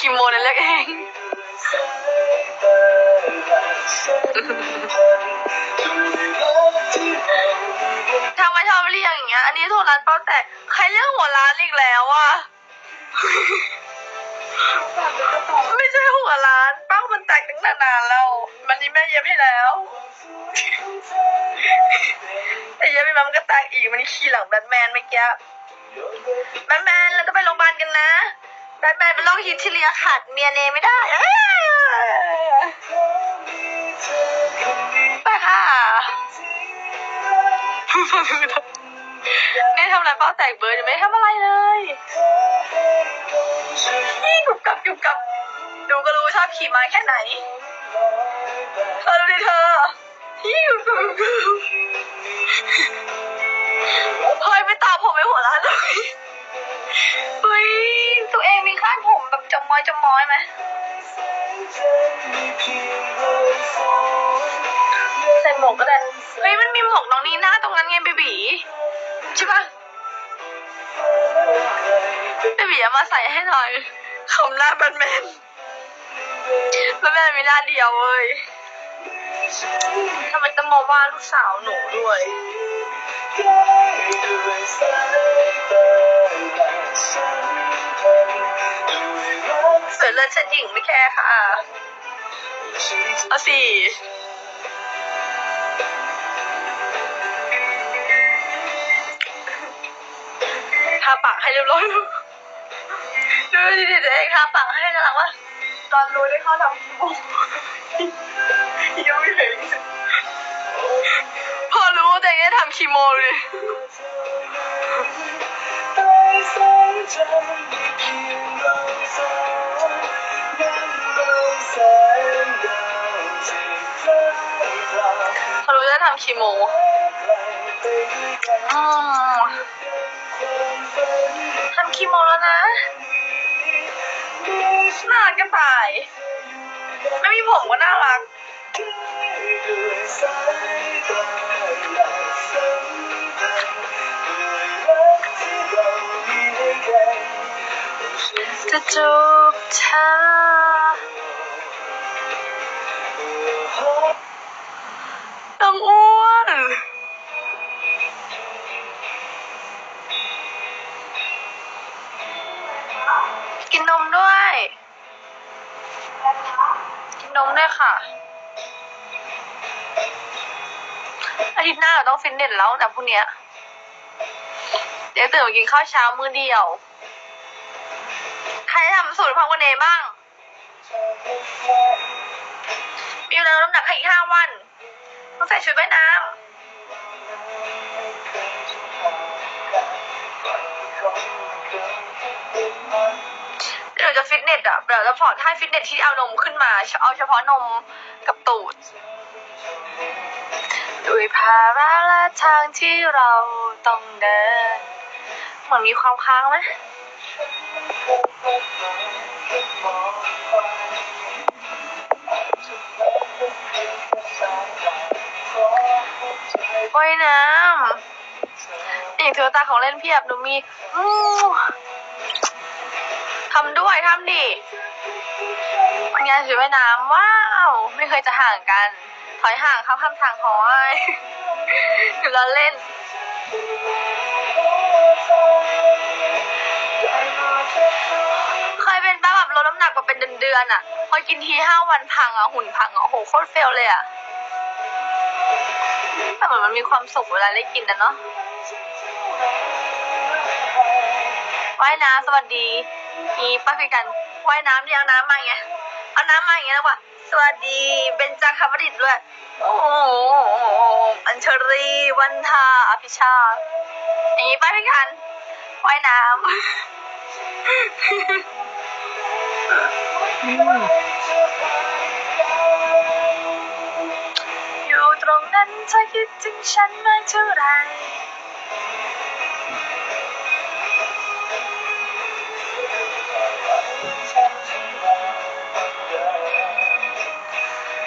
กี่โมงเนี่ยเลือกเองถ้าไมชอบเรียกอย่างเงี้ย อันนี้โทรร้านเป้าแตกใครเรียกหัวร้านอีกแล้วอะ ไม่ใช่หัวร้าน เป้ามันแตกตั้งแต่นานแล้วมันนี้แม่เย็บให้แล้ว แต่เย็บไปมันก็แตกอีก มันขี่หลังแบทแมนเมื่อกี้ แบทแมนเราจะไปโรงพยาบาลกันนะ แบทแมนเป็นโรคฮิตที่เลียขาดเมียเนไม่ได้ไปค่ะเนี่ยทำอะไรเป้าแตกเบิร์ยังไม่ทำอะไรเลยนี่กุบกับกุบกับ ดูก็รู้ชอบขี่ม้าแค่ไหนเธอดูดิเธอนี่กุบกรับกรุบกับ ใส่หมวกก็ได้ เฮ้ย มันมีหมวกน้องนีน่าตรงนั้นไงเบบีใช่ปะเบบีเอามาใส่ให้หน่อยคำหน้าแบทแมนแบทแมนมีหน้าเดียวเว้ยทำไมต้องมาว่าลูกสาวหนูด้วยสวย เลิศเชิดหญิงไม่แค่ค่ะ เอาสี่ทาปากให้เรียบร้อยแล้วดูดิเด็กเองทาปากให้น่ารักวะตอนรู้ได้เข้าทำปุ๊บยังไม่เห็นพอรู้แต่ยังได้ทำคีโมเลย เขารู้จะทำคีโมอืมทำคีโมแล้วนะ น่ารักจะตาย ไม่มีผมก็น่ารัก จะจูบเธอ กินนมด้วย กินนมด้วยค่ะ อาทิตย์หน้าเราต้องฟิตเนสแล้วนะพรุ่งเนี้ยเดี๋ยวตื่นมากินข้าวเช้ามื้อเดียว ใครทำสูตรพังวันเนบ้าง มีเวลาน้ำหนักให้อีกห้าวัน ต้องใส่ชุดว่ายน้ำ เดี๋ยวจะฟิตเนสอะเดี๋ยวจะพอร์ตให้ฟิตเนสที่เอานมขึ้นมา เอาเฉพาะนมกับตูดด้วยภาระและทางที่เราต้องเดิน เหมือนมีความค้างไหมว่ายน้ำอย่างถือตาของเล่นเพียบหนูมีอืม ทำด้วยทำดิเป็นไงถือว่ายน้ำว้าว ไม่เคยจะห่างกัน ถอยห่างเข้าข้ามทางหอยอยู่แล้วเล่นเคยเป็นป้าแบบลดน้ำหนักมาเป็นเดือนๆอะ พอกินทีห้าวันพังอะ หุ่นพังอะโหโคตรเฟลเลยอะแต่เหมือนมันมีความสุขเวลาได้กินนะเนาะว่ายน้ำสวัสดี มีป้าคุยกันว่ายน้ำเรียงน้ำมาอย่างเอาน้ำมาอย่างเงี้ยแล้วว่ะสวัสดีเบญจคบดิตด้วยโอ้โหอัญชรีวันทาอภิชาติอย่างงี้ป้าคุยกันว่ายน้ำอยู่ตรงนั้นเธอคิดถึงฉันมากเท่าไหร่